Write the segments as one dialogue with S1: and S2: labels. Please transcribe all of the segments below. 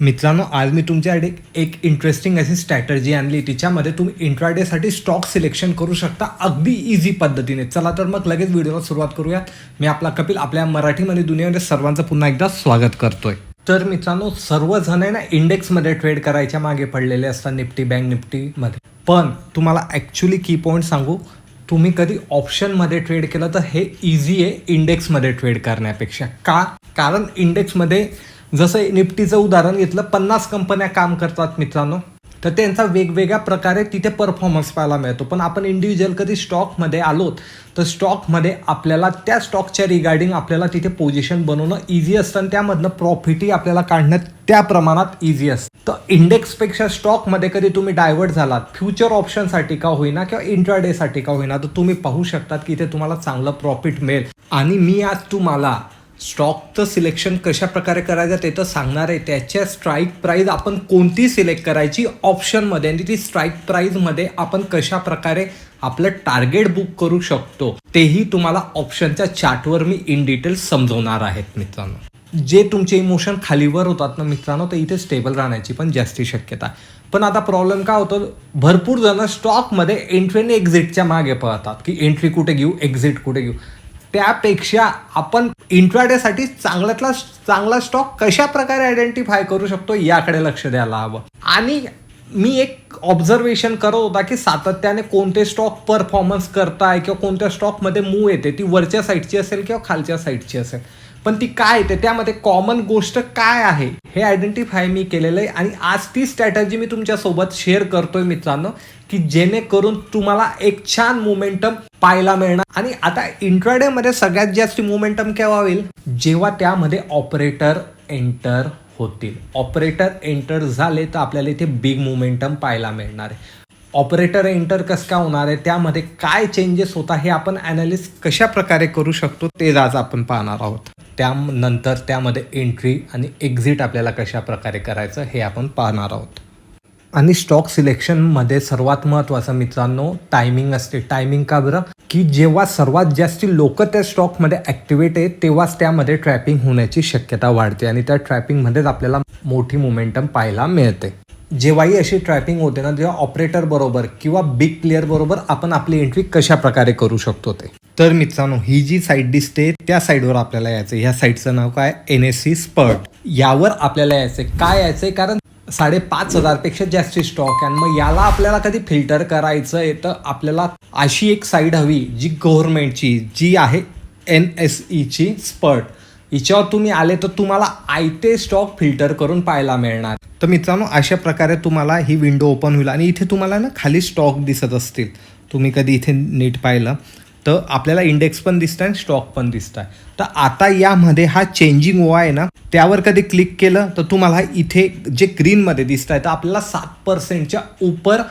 S1: मित्रांनो आज मी तुमच्यासाठी एक इंटरेस्टिंग अशी स्ट्रॅटर्जी आणली. तिच्यामध्ये तुम्ही इंट्राडेसाठी स्टॉक सिलेक्शन करू शकता अगदी इझी पद्धतीने. चला तर मग लगेच व्हिडिओला सुरुवात करूयात. मी आपला कपिल आपल्या मराठीमध्ये दुनियामध्ये सर्वांचं पुन्हा एकदा स्वागत करतोय. तर मित्रांनो सर्वजण आहे ना इंडेक्समध्ये ट्रेड करायच्या मागे पडलेले असतात निफ्टी बँक निफ्टीमध्ये. पण तुम्हाला ॲक्च्युली की पॉईंट सांगू तुम्ही कधी ऑप्शनमध्ये ट्रेड केलं तर हे इझी आहे इंडेक्समध्ये ट्रेड करण्यापेक्षा. का? कारण इंडेक्समध्ये जसं निफ्टीचं उदाहरण घेतलं पन्नास कंपन्या काम करतात मित्रांनो. तर त्यांचा वेगवेगळ्या प्रकारे तिथे परफॉर्मन्स पाहायला मिळतो. पण आपण इंडिव्हिज्युअल कधी स्टॉकमध्ये आलोत तर स्टॉकमध्ये आपल्याला त्या स्टॉकच्या रिगार्डिंग आपल्याला तिथे पोझिशन बनवणं इझी असतं आणि त्यामधनं प्रॉफिटही आपल्याला काढणं त्या प्रमाणात इझी असतं. तर इंडेक्सपेक्षा स्टॉकमध्ये कधी तुम्ही डायव्हर्ट झालात फ्युचर ऑप्शनसाठी का होईना किंवा इंट्राडेसाठी का होईना तर तुम्ही पाहू शकतात की इथे तुम्हाला चांगलं प्रॉफिट मिळेल. आणि मी आज तुम्हाला स्टॉकचं सिलेक्शन कशा प्रकारे करायचं ते तर सांगणार आहे. त्याच्या स्ट्राईक प्राईज आपण कोणती सिलेक्ट करायची? ऑप्शनमध्ये आणि ती स्ट्राईक प्राईजमध्ये आपण कशा प्रकारे आपलं टार्गेट बुक करू शकतो? तेही तुम्हाला ऑप्शनच्या चार्टवर मी इन डिटेल समजवणार आहेत मित्रांनो. जे तुमचे इमोशन खालीवर होतात ना मित्रांनो तर इथे स्टेबल राहण्याची पण जास्ती शक्यता आहे. पण आता प्रॉब्लेम काय होतो? भरपूर जण स्टॉकमध्ये एंट्री आणि एक्झिटच्या मागे पळतात. की एंट्री कुठे घेऊ एक्झिट कुठे घेऊ. त्यापेक्षा आपण इंट्राडेसाठी चांगल्यातला चांगला स्टॉक कशा प्रकारे आयडेंटिफाय करू शकतो याकडे लक्ष द्यायला हवं. आणि मी एक ऑब्झर्वेशन करत होता की सातत्याने कोणते स्टॉक परफॉर्मन्स करताय किंवा कोणत्या स्टॉकमध्ये मूव येते ती वरच्या साईडची असेल किंवा खालच्या साईडची असेल. पण ती काय येते त्यामध्ये कॉमन गोष्ट काय आहे? हे आयडेंटिफाय मी केलेलं आहे आणि आज ती स्ट्रॅटर्जी मी तुमच्यासोबत शेअर करतोय मित्रांनो की जेणेकरून तुम्हाला एक छान मोमेंटम पाहायला मिळणार. आणि आता इंट्राडेमध्ये सगळ्यात जास्त मोमेंटम केव्हा होईल? जेव्हा त्यामध्ये ऑपरेटर एंटर होतील. ऑपरेटर एंटर झाले तर आपल्याला इथे बिग मोमेंटम पाहायला मिळणार आहे. ऑपरेटर एंटर कसं काय होणार आहे? त्यामध्ये काय चेंजेस होता हे आपण अनालिस कशा प्रकारे करू शकतो ते आज आपण पाहणार आहोत. त्यानंतर त्यामध्ये एंट्री आणि एक्झिट आपल्याला कशा प्रकारे करायचं हे आपण पाहणार आहोत. आणि स्टॉक सिलेक्शनमध्ये सर्वात महत्त्वाचं मित्रांनो टायमिंग असते. टायमिंग का बरं? की जेव्हा सर्वात जास्त लोक त्या स्टॉकमध्ये ॲक्टिवेट आहेत तेव्हाच त्यामध्ये ट्रॅपिंग होण्याची शक्यता वाढते आणि त्या ट्रॅपिंगमध्येच आपल्याला मोठी मोमेंटम पाहायला मिळते. जेव्हाही अशी ट्रॅपिंग होते ना तेव्हा ऑपरेटर बरोबर किंवा बिग प्लेअर बरोबर आपण आपली एंट्री कशा प्रकारे करू शकतो ते. तर मित्रांनो ही जी साईट दिसते त्या साईडवर आपल्याला यायचं ह्या साईटचं नाव काय? एन एस सी स्पर्ट यावर आपल्याला यायचंय. काय यायचंय? कारण साडेपाच हजारपेक्षा जास्त स्टॉक आहे. आणि मग याला आपल्याला कधी फिल्टर करायचं आहे तर आपल्याला अशी एक साईड हवी जी गव्हर्नमेंटची जी आहे एन एस ईची स्पर्ट हिच्यावर तुम्ही आले तर तुम्हाला आयते स्टॉक फिल्टर करून पाहायला मिळणार. तर मित्रांनो अशा प्रकारे तुम्हाला ही विंडो ओपन होईल आणि इथे तुम्हाला ना खाली स्टॉक दिसत असतील. तुम्ही कधी इथे नीट पाहिलं. तर आपल्याला इंडेक्स पण दिसत आहे स्टॉक पण दिसत आहे तर आता यामध्ये हा चेंजिंग ओ आहे ना त्यावर कधी क्लिक केलं तर तुम्हाला इथे जे ग्रीनमध्ये दिसत आहे तर आपल्याला सात पर्सेंटच्या उपर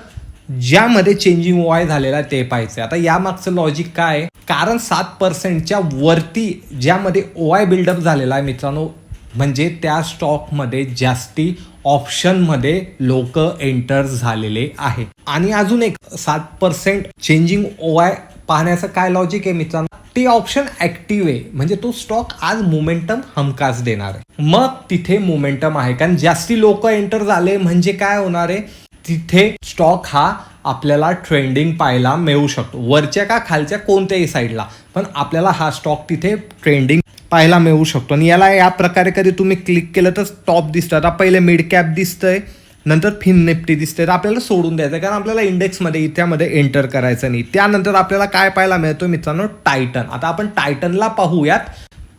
S1: ज्यामध्ये चेंजिंग ओ आय झालेला आहे ते पाहायचं आता यामागचं लॉजिक काय आहे? कारण सात पर्सेंटच्या वरती ज्यामध्ये ओ आय बिल्डअप झालेला आहे मित्रांनो म्हणजे त्या स्टॉकमध्ये जास्ती ऑप्शनमध्ये लोक एंटर झालेले आहे. आणि अजून एक सात पर्सेंट चेंजिंग ओ आय पाहण्याचं काय लॉजिक आहे मित्रांनो? ते ऑप्शन ऍक्टिव्ह आहे. म्हणजे तो स्टॉक आज मोमेंटम हमखास देणार आहे. मग तिथे मोमेंटम आहे. कारण जास्ती लोक एंटर झाले म्हणजे काय होणार आहे? तिथे स्टॉक हा आपल्याला ट्रेंडिंग पाहायला मिळू शकतो. वरच्या का खालच्या कोणत्याही साईडला पण आपल्याला हा स्टॉक तिथे ट्रेंडिंग पाहायला मिळू शकतो. आणि याला या प्रकारे कधी तुम्ही क्लिक केलं तर टॉप दिसतं. आता पहिले मिड कॅप दिसतंय नंतर फिन निफ्टी दिसते तर आपल्याला सोडून द्यायचं कारण आपल्याला इंडेक्समध्ये इथ्यामध्ये एंटर करायचं नाही. त्यानंतर आपल्याला काय पाहायला मिळतो मित्रांनो? टायटन आता आपण टायटनला पाहूयात.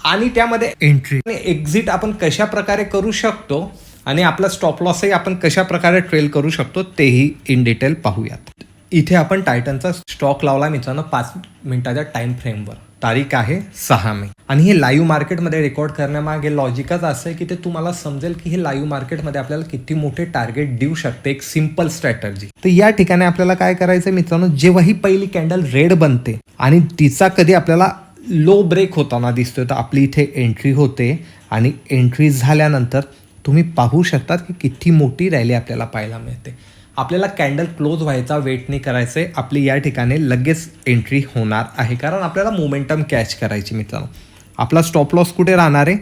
S1: आणि त्यामध्ये एंट्री आणि एक्झिट आपण कशा प्रकारे करू शकतो? आणि आपला स्टॉप लॉसही आपण कशा प्रकारे ट्रेल करू शकतो तेही इन डिटेल पाहूयात. इथे आपण टायटनचा स्टॉक लावला मित्रांनो पाच मिनिटाच्या टाइम फ्रेमवर तारीख आहे सहा मे. आणि हे लाईव्ह मार्केटमध्ये रेकॉर्ड करण्यामागे लॉजिकच असं आहे की ते तुम्हाला समजेल की हे लाईव्ह मार्केटमध्ये आपल्याला किती मोठे टार्गेट देऊ शकते एक सिंपल स्ट्रॅटर्जी तर या ठिकाणी आपल्याला काय करायचं मित्रांनो जेव्हा ही पहिली कॅन्डल रेड बनते आणि तिचा कधी आपल्याला लो ब्रेक होताना दिसतोय तर आपली इथे एंट्री होते आणि एंट्री झाल्यानंतर तुम्ही पाहू शकतात की किती मोठी रॅली आपल्याला पाहायला मिळते. आपल्याला कॅन्डल क्लोज व्हायचा वेट नाही करायचं. आहे आपली या ठिकाणी लगेच एंट्री होणार आहे. कारण आपल्याला मोमेंटम कॅच करायची मित्रांनो. आपला स्टॉप लॉस कुठे राहणार आहे?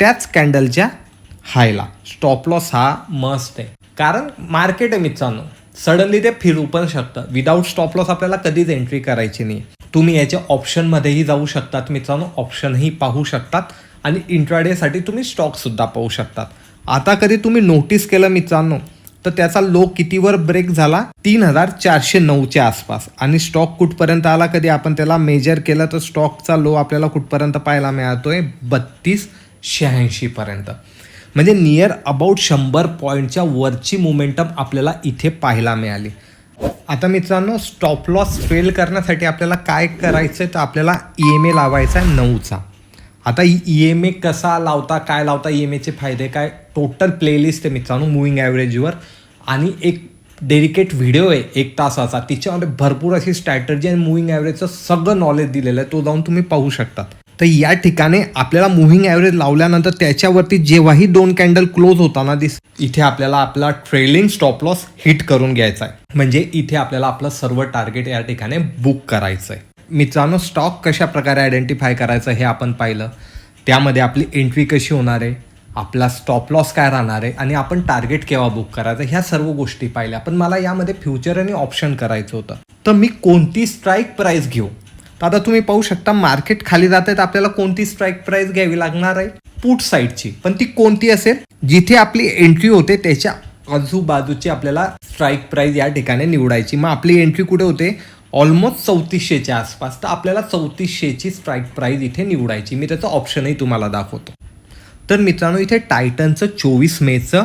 S1: त्याच कॅन्डलच्या हायला. स्टॉप लॉस हा मस्त आहे. कारण मार्केट आहे मित्रांनो. सडनली ते फिरू पण शकतं. विदाऊट स्टॉप लॉस आपल्याला कधीच एंट्री करायची नाही. तुम्ही याच्या ऑप्शनमध्येही जाऊ शकतात मित्रांनो. ऑप्शनही पाहू शकतात. आणि इंट्राडेसाठी तुम्ही स्टॉकसुद्धा पाहू शकतात. आता कधी तुम्ही नोटीस केलं मित्रांनो तर त्याचा लो कितीवर ब्रेक झाला? तीन हजार चारशे नऊच्या आसपास. आणि स्टॉक कुठपर्यंत आला? कधी आपण त्याला मेजर केलं तर स्टॉकचा लो आपल्याला कुठपर्यंत पाहायला मिळतोय? बत्तीस शहाऐंशीपर्यंत. म्हणजे नियर अबाउट शंभर पॉईंटच्या वरची मोमेंटम आपल्याला इथे पाहायला मिळाली. आता मित्रांनो स्टॉप लॉस फेल करण्यासाठी आपल्याला काय करायचं आहे तर आपल्याला ई एम ए लावायचा आहे नऊचा. आता ई एम ए कसा लावता काय लावता ई एम एचे फायदे काय? टोटल प्लेलिस्ट आहे मित्रांनो मुव्हिंग ॲव्हरेजवर आणि एक डेडिकेट व्हिडिओ आहे एक तासाचा. तिच्यामध्ये भरपूर अशी स्ट्रॅटर्जी आणि मुव्हिंग ॲव्हरेजचं सगळं नॉलेज दिलेलं आहे तो जाऊन तुम्ही पाहू शकतात. तर या ठिकाणी आपल्याला मुव्हिंग ॲव्हरेज लावल्यानंतर त्याच्यावरती जेव्हाही दोन कॅन्डल क्लोज होताना दिस इथे आपल्याला आपला ट्रेलिंग स्टॉप लॉस हिट करून घ्यायचा आहे. म्हणजे इथे आपल्याला आपलं सर्व टार्गेट या ठिकाणी बुक करायचं आहे. मित्रांनो स्टॉक कशा प्रकारे आयडेंटिफाय करायचं हे आपण पाहिलं. त्यामध्ये आपली एंट्री कशी होणार आहे आपला स्टॉप लॉस काय राहणार आहे आणि आपण टार्गेट केव्हा बुक करायचं ह्या सर्व गोष्टी पाहिल्या. पण मला यामध्ये फ्युचर आणि ऑप्शन करायचं होतं. तर मी कोणती स्ट्राईक प्राईस घेऊ? तर आता तुम्ही पाहू शकता मार्केट खाली जात आहे तर आपल्याला कोणती स्ट्राईक प्राईस घ्यावी लागणार आहे? पुट साईडची पण ती कोणती असेल? जिथे आपली एंट्री होते त्याच्या आजूबाजूची आपल्याला स्ट्राईक प्राईस या ठिकाणी निवडायची. मग आपली एंट्री कुठे होते? ऑलमोस्ट चौतीसशेच्या आसपास तर आपल्याला चौतीसशेची स्ट्राईक प्राईज इथे निवडायची. मी त्याचं ऑप्शनही तुम्हाला दाखवतो. तर मित्रांनो इथे टायटनचं चोवीस मेचं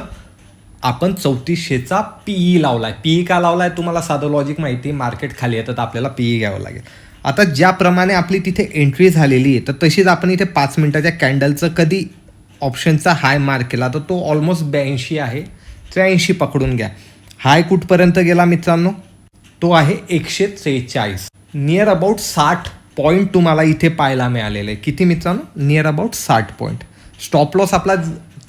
S1: आपण चौतीसशेचा पीई आहे पीई का लावला आहे तुम्हाला साधं लॉजिक माहिती आहे मार्केट खाली येतं तर आपल्याला पीई घ्यावं लागेल. आता ज्याप्रमाणे आपली तिथे एंट्री झालेली आहे तर तशीच आपण इथे पाच मिनटाच्या कॅन्डलचं कधी ऑप्शनचा हाय मार्क केला तर तो ऑलमोस्ट ब्याऐंशी आहे. त्र्याऐंशी पकडून घ्या. हाय कुठपर्यंत गेला मित्रांनो? तो आहे एकशे त्रेचाळीस. नियर अबाउट साठ पॉईंट तुम्हाला इथे पाहायला मिळालेले किती मित्रांनो? नियर अबाउट साठ पॉईंट स्टॉप लॉस आपला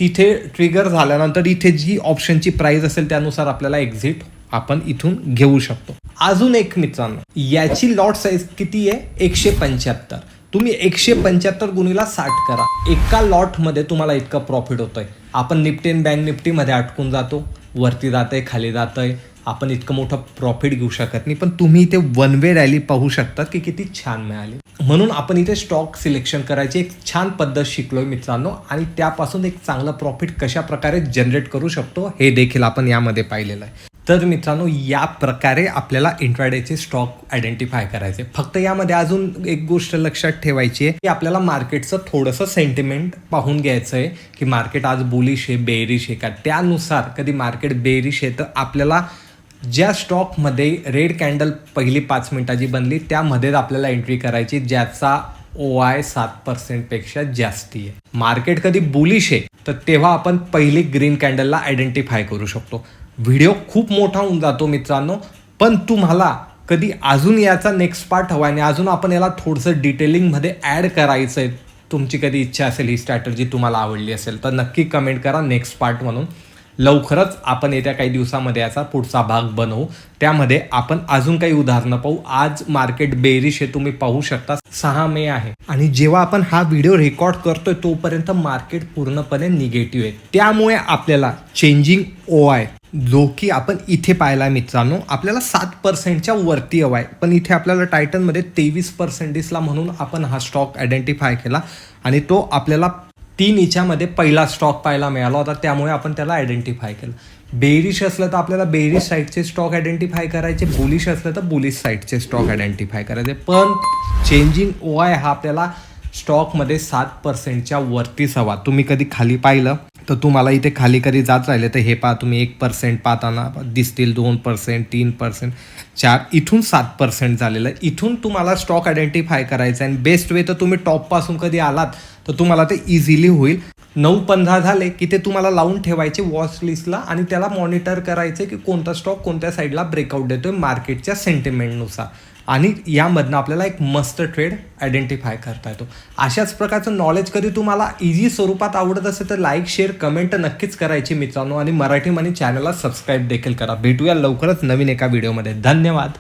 S1: तिथे ट्रिगर झाल्यानंतर इथे जी ऑप्शनची प्राइस असेल त्यानुसार आपल्याला एक्झिट आपण इथून घेऊ शकतो. अजून एक मित्रांनो याची लॉट साईज किती आहे? एकशे पंच्याहत्तर. तुम्ही एकशे पंच्याहत्तर गुणीला साठ करा. एका लॉटमध्ये तुम्हाला इतकं प्रॉफिट होतोय. आपण निफ्टी आणि बँक निफ्टीमध्ये अटकून जातो. वरती जातंय खाली जातंय. आपण इतकं मोठं प्रॉफिट घेऊ शकत नाही पण तुम्ही इथे वन वे रॅली पाहू शकतात की किती छान मिळाली. म्हणून आपण इथे स्टॉक सिलेक्शन करायची एक छान पद्धत शिकलोय मित्रांनो आणि त्यापासून एक चांगलं प्रॉफिट कशा प्रकारे जनरेट करू शकतो हे देखील आपण यामध्ये पाहिलेलं आहे. तर मित्रांनो या प्रकारे आपल्याला इंट्राडेचे स्टॉक आयडेंटिफाय करायचे. फक्त यामध्ये अजून एक गोष्ट लक्षात ठेवायची आहे की आपल्याला मार्केटचं थोडंसं सेंटिमेंट पाहून घ्यायचं आहे की मार्केट आज बुलिश आहे बेरिश आहे का? त्यानुसार कधी मार्केट बेरिश आहे तर आपल्याला ज्या स्टॉकमध्ये रेड कॅन्डल पहिली पाच मिनिटाची बनली त्यामध्येच आपल्याला एंट्री करायची ज्याचा ओ आय सात पर्सेंटपेक्षा जास्ती आहे. मार्केट कधी बुलिश आहे तर तेव्हा आपण पहिली ग्रीन कॅन्डलला आयडेंटिफाय करू शकतो. व्हिडिओ खूप मोठा होऊन जातो मित्रांनो पण तुम्हाला कधी अजून याचा नेक्स्ट पार्ट हवा आणि अजून आपण याला थोडंसं डिटेलिंगमध्ये ॲड करायचं आहे तुमची कधी इच्छा असेल ही स्ट्रॅटर्जी तुम्हाला आवडली असेल तर नक्की कमेंट करा नेक्स्ट पार्ट म्हणून लवकरच आपण येत्या काही दिवसामध्ये याचा पुढचा भाग बनवू. त्यामध्ये आपण अजून काही उदाहरणं पाहू. आज मार्केट बेरिश हे तुम्ही पाहू शकता. सहा मे आहे. आणि जेव्हा आपण हा व्हिडिओ रेकॉर्ड करतोय तोपर्यंत मार्केट पूर्णपणे निगेटिव्ह आहे. त्यामुळे आपल्याला चेंजिंग ओ आय जो की आपण इथे पाहायला मित्रांनो आपल्याला सात पर्सेंटच्या वरती हवा आहे. पण इथे आपल्याला टायटनमध्ये तेवीस पर्सेंट दिसला म्हणून आपण हा स्टॉक आयडेंटिफाय केला. आणि तो आपल्याला तीन हिच्यामध्ये पहिला स्टॉक पाहायला मिळाला होता त्यामुळे आपण त्याला आयडेंटिफाय केलं. बेरिश असलं तर आपल्याला बेरिश साईडचे स्टॉक आयडेंटिफाय करायचे बुलिश असलं तर बुलिश साईडचे स्टॉक आयडेंटिफाय करायचे. पण चेंजिंग ओ आय हा आपल्याला स्टॉकमध्ये सात पर्सेंटच्या वरतीच हवा तुम्ही कधी खाली पाहिलं? तर तुम्हाला इथे खाली कधी जात राहिले तर हे पहा तुम्ही एक पर्सेंट पाहताना दिसतील दोन पर्सेंट तीन पर्सेंट चार. इथून सात पर्सेंट झालेलं. इथून तुम्हाला स्टॉक आयडेंटिफाय करायचा आहे. आणि बेस्ट वे तर तुम्ही टॉपपासून कधी आलात? तर तुम्हाला ते इझिली होईल. नऊ पंधरा झाले की ते तुम्हाला लावून ठेवायचे वॉच लिस्टला आणि त्याला मॉनिटर करायचे की कोणता स्टॉक कोणत्या साईडला ब्रेकआउट देतोय मार्केटच्या सेंटिमेंटनुसार आणि यामधनं आपल्याला एक मस्त ट्रेड आयडेंटिफाय करता येतो. अशाच प्रकारचं नॉलेज कधी तुम्हाला इझी स्वरूपात आवडत असेल तर लाईक शेअर कमेंट नक्कीच करायची मित्रांनो. आणि मराठी मनी चॅनलला सबस्क्राईब देखील करा. भेटूया लवकरच नवीन एका व्हिडिओमध्ये धन्यवाद.